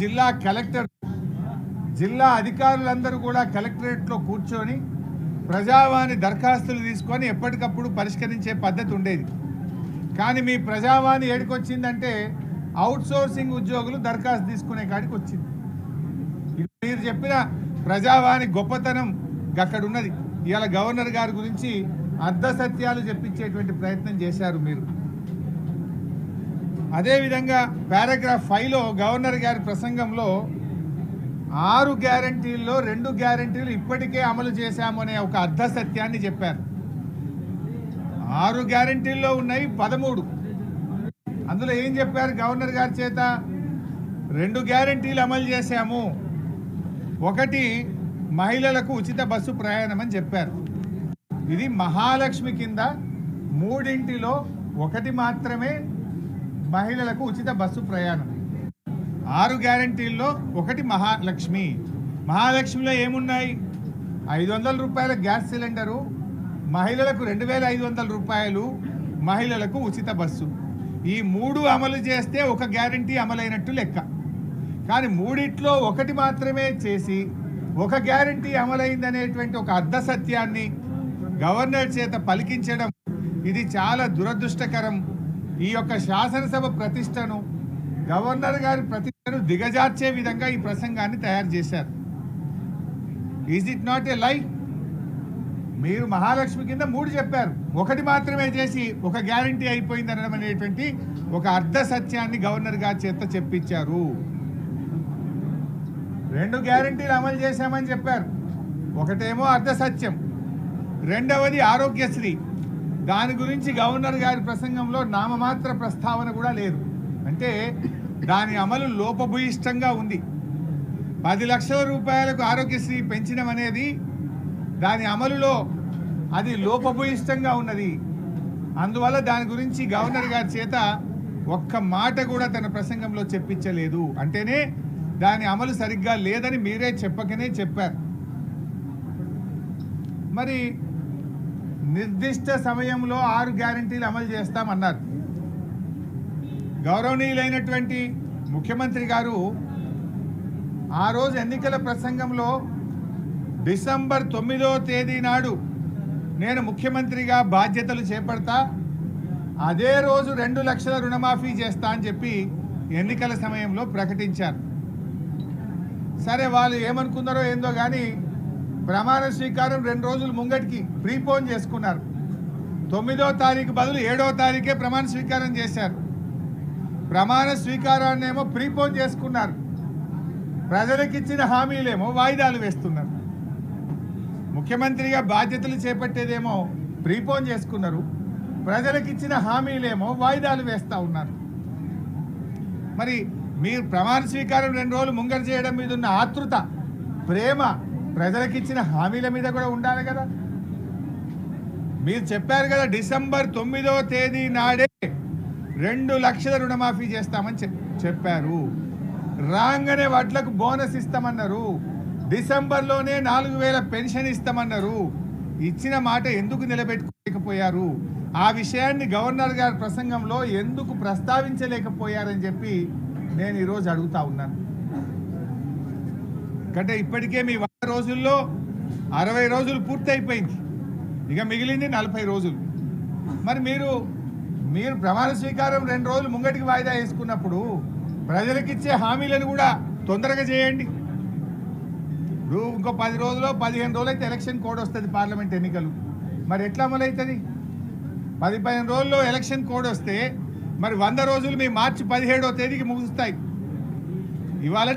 జిల్లా కలెక్టర్ జిల్లా అధికారులందరూ కూడా కలెక్టరేట్లో కూర్చొని ప్రజావాణి దరఖాస్తులు తీసుకొని ఎప్పటికప్పుడు పరిష్కరించే పద్ధతి ఉండేది. కానీ మీ ప్రజావాణి ఏడికొచ్చిందంటే అవుట్సోర్సింగ్ ఉద్యోగులు దరఖాస్తు తీసుకునే కాడికి వచ్చింది. ఇది మీరు చెప్పిన ప్రజావాణి గొప్పతనం అక్కడ ఉన్నది ఇవాళ గవర్నర్ గారి గురించి అర్ధ సత్యాలు చెప్పించేటువంటి ప్రయత్నం చేశారు మీరు. అదేవిధంగా పారాగ్రాఫ్ ఫైవ్లో గవర్నర్ గారి ప్రసంగంలో ఆరు గ్యారంటీల్లో రెండు గ్యారంటీలు ఇప్పటికే అమలు చేశాము అనే ఒక అర్ధ సత్యాన్ని చెప్పారు. ఆరు గ్యారంటీల్లో ఉన్నాయి పదమూడు. అందులో ఏం చెప్పారు గవర్నర్ గారి చేత? రెండు గ్యారంటీలు అమలు చేశాము. ఒకటి మహిళలకు ఉచిత బస్సు ప్రయాణం అని చెప్పారు. ఇది మహాలక్ష్మి కింద మూడింటిలో ఒకటి మాత్రమే మహిళలకు ఉచిత బస్సు ప్రయాణం. ఆరు గ్యారంటీల్లో ఒకటి మహాలక్ష్మి. మహాలక్ష్మిలో ఏమున్నాయి? ఐదు వందల రూపాయల గ్యాస్ సిలిండరు మహిళలకు రెండు వేల ఐదు వందల రూపాయలు మహిళలకు ఉచిత బస్సు. ఈ మూడు అమలు చేస్తే ఒక గ్యారంటీ అమలైనట్టు లెక్క. కానీ మూడిట్లో ఒకటి మాత్రమే చేసి ఒక గ్యారంటీ అమలైందనేటువంటి ఒక అర్ధ సత్యాన్ని గవర్నర్ చేత పలికించడం ఇది చాలా దురదృష్టకరం. ఈ యొక్క శాసనసభ ప్రతిష్టను గవర్నర్ గారి ప్రతిష్టను దిగజార్చే విధంగా ఈ ప్రసంగాన్ని తయారు చేశారు. ఈజ్ ఇట్ నాట్ ఏ లై మీరు మహాలక్ష్మి కింద మూడు చెప్పారు. ఒకటి మాత్రమే చేసి ఒక గ్యారంటీ అయిపోయింది అనడం అనేటువంటి ఒక అర్ధ సత్యాన్ని గవర్నర్ గారి చేత చెప్పించారు. రెండు గ్యారంటీలు అమలు చేశామని చెప్పారు. ఒకటేమో అర్ధ సత్యం. రెండవది ఆరోగ్యశ్రీ. దాని గురించి గవర్నర్ గారి ప్రసంగంలో నామమాత్ర ప్రస్తావన కూడా లేదు. అంటే దాని అమలు లోపభూయిష్టంగా ఉంది. పది లక్షల రూపాయలకు ఆరోగ్యశ్రీ పెంచడం అనేది దాని అమలులో అది లోపభూయిష్టంగా ఉన్నది. అందువల్ల దాని గురించి గవర్నర్ గారి చేత ఒక్క మాట కూడా తన ప్రసంగంలో చెప్పించలేదు. అంటేనే దాని అమలు సరిగ్గా లేదని మీరే చెప్పకనే చెప్పారు. మరి నిర్దిష్ట సమయంలో ఆరు గ్యారంటీలు అమలు చేస్తామన్నారు. గౌరవనీయులైనటువంటి ముఖ్యమంత్రి గారు ఆ రోజు ఎన్నికల ప్రసంగంలో డిసెంబర్ తొమ్మిదో తేదీ నాడు నేను ముఖ్యమంత్రిగా బాధ్యతలు చేపడతా అదే రోజు రెండు లక్షల రుణమాఫీ చేస్తా అని చెప్పి ఎన్నికల సమయంలో ప్రకటించారు. సరే వాళ్ళు ఏమనుకున్నారో ఏందో కానీ ప్రమాణ స్వీకారం రెండు రోజులు ముంగటికి ప్రీపోన్ చేసుకున్నారు. తొమ్మిదో తారీఖు బదులు ఏడో తారీఖే ప్రమాణ స్వీకారం చేశారు. ప్రమాణ స్వీకారాన్ని ఏమో ప్రీపోన్ చేసుకున్నారు. ప్రజలకిచ్చిన హామీలేమో వాయిదాలు వేస్తున్నారు. ముఖ్యమంత్రిగా బాధ్యతలు చేపట్టేదేమో ప్రీపోన్ చేసుకున్నారు. ప్రజలకిచ్చిన హామీలేమో వాయిదాలు వేస్తూ ఉన్నారు. మరి మీరు ప్రమాణ స్వీకారం రెండు రోజులు ముంగర చేయడం మీద ఉన్న ఆతృత ప్రేమ ప్రజలకు ఇచ్చిన హామీల మీద కూడా ఉండాలి కదా. మీరు చెప్పారు కదా డిసెంబర్ తొమ్మిదో తేదీ నాడే రెండు లక్షల రుణమాఫీ చేస్తామని చెప్పారు. రాగానే వడ్లకు బోనస్ ఇస్తామన్నారు. డిసెంబర్లోనే నాలుగు వేల పెన్షన్ ఇస్తామన్నారు. ఇచ్చిన మాట ఎందుకు నిలబెట్టుకోలేకపోయారు? ఆ విషయాన్ని గవర్నర్ గారి ప్రసంగంలో ఎందుకు ప్రస్తావించలేకపోయారని చెప్పి నేను ఈరోజు అడుగుతా ఉన్నాను. అంటే ఇప్పటికే మీ రోజుల్లో అరవై రోజులు పూర్తి అయిపోయింది ఇక మిగిలింది నలభై రోజులు. మరి మీరు మీరు ప్రమాణ స్వీకారం రెండు రోజులు ముంగటికి వాయిదా వేసుకున్నప్పుడు ప్రజలకు ఇచ్చే హామీలను కూడా తొందరగా చేయండి. ఇప్పుడు ఇంకో పది రోజులు పదిహేను రోజులు అయితే ఎలక్షన్ కోడ్ వస్తుంది పార్లమెంట్ ఎన్నికలు. మరి ఎట్లా అమలవుతుంది? పది పదిహేను రోజుల్లో ఎలక్షన్ కోడ్ వస్తే మరి వంద రోజులు మీ మార్చి పదిహేడో తేదీకి ముగుస్తాయి. ఇవాళ